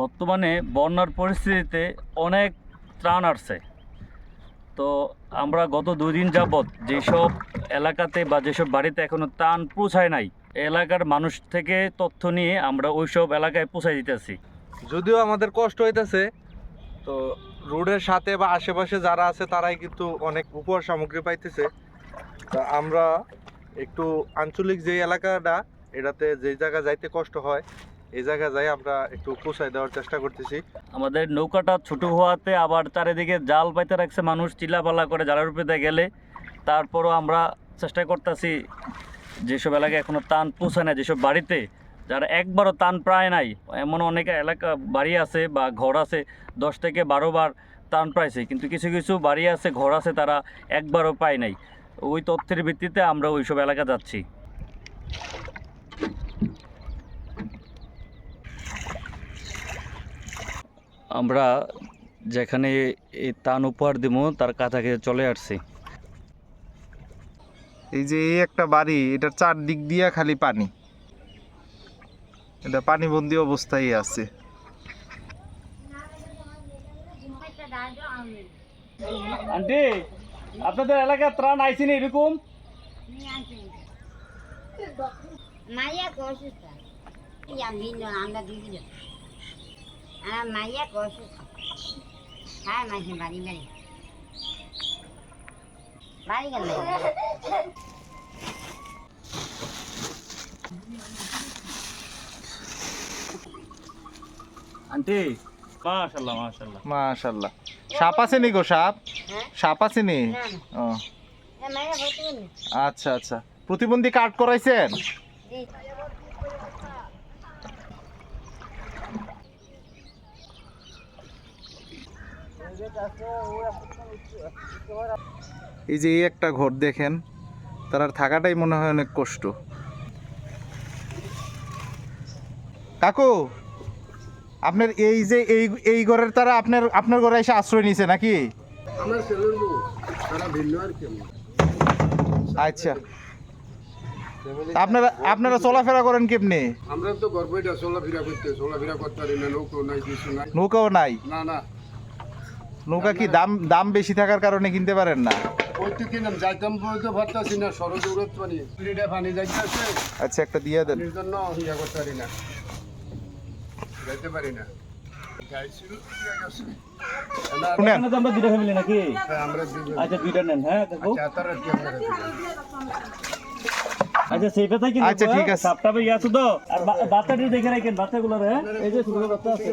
বর্তমানে বন্যার পরিস্থিতিতে অনেক ত্রাণ আসছে। তো আমরা গত দুই দিন যাবৎ যেসব এলাকাতে বা যেসব বাড়িতে এখনও ত্রাণ পৌঁছায় নাই, এলাকার মানুষ থেকে তথ্য নিয়ে আমরা ওইসব এলাকায় পৌঁছায় দিতেছি। যদিও আমাদের কষ্ট হইতেছে, তো রোডের সাথে বা আশেপাশে যারা আছে তারাই কিন্তু অনেক উপহার সামগ্রী পাইতেছে। তা আমরা একটু আঞ্চলিক যে এলাকাটা, এটাতে যে জায়গা যাইতে কষ্ট হয় এই জায়গা যাই আমরা একটু পৌঁছায় দেওয়ার চেষ্টা করতেছি। আমাদের নৌকাটা ছোট হওয়াতে আবার চারিদিকে জাল পাইতে রাখছে মানুষ চিল্লাপাল্লা করে জালের উপরে গেলে। তারপরও আমরা চেষ্টা করতেছি যেসব এলাকায় এখনও টান পৌঁছায় না যেসব বাড়িতে, যারা একবারও টান প্রায় নাই, এমন অনেক এলাকা বাড়ি আছে বা ঘর আছে, দশ থেকে বারো বার টান পাইছে। কিন্তু কিছু কিছু বাড়ি আছে, ঘর আছে, তারা একবারও পায় নাই। ওই তথ্যের ভিত্তিতে আমরা ওইসব এলাকা যাচ্ছি। আমরা যেখানে এই টান উপহার দিব তার কাছাকে চলে আসছি। এই যে এই একটা বাড়ি এটার চারদিক দিয়া খালি পানি। এটা পানিবন্দি অবস্থায় আছে। আন্টি আপনাদের এলাকায় ত্রাণ আইসিনি এরকম? মাইয়া ভিন্ন আমরা দিদি আর মাইয়া কষুস হ্যাঁ মাসে বাড়ি বাড়ি বাড়ি গেল আন্টি মাশাল্লাহ মাশাল্লাহ মাশাল্লাহ সাপ আছে নি গো সাপ? হ্যাঁ? সাপ আছে নি ও। আচ্ছা আচ্ছা। প্রতিবন্ধী কার্ড করাইছেন? এই যে এই একটা ঘর দেখেন তার থাকাটাই মনে হয় অনেক কষ্ট। কাকু আপনার এই যে এই এই ঘরের তারা আপনার আপনার ঘরে এসে আশ্রয় নিছে নাকি? আচ্ছা। আপনারা আপনারা চলাফেরা করেন কেমনি? আমরা তো গর্বইটা চলাফেরা করতে চলাফেরা করতে পারি না নৌকো নাই কিছু নাই। নৌকাও নাই? না না। নৌকা কি দাম দাম বেশি থাকার কারণে কিনতে পারেন না? ওই তো কিনাম যাইতাম বলতে পারতাছি না সরো দৌড়ত পানি লিডে পানি যাইতেছে। আচ্ছা একটা দিয়ে দেন। পানির জন্য ইয়া করতে পারি না। যাইতে পারি না। গাইছিল গেছে। না, শুনেন। এখানে তো আমরা দুটো ফ্যামিলি নাকি? হ্যাঁ। আচ্ছা দুইটা নেন হ্যাঁ আচ্ছা? আচ্ছা সেই কথাই কি আচ্ছা, ঠিক আছে। সাপটা আছে তো। আর বাচ্চাটি দেখে রাখেন বাচ্চাগুলো হ্যাঁ। এই যে ছোট ছোট বাচ্চা আছে।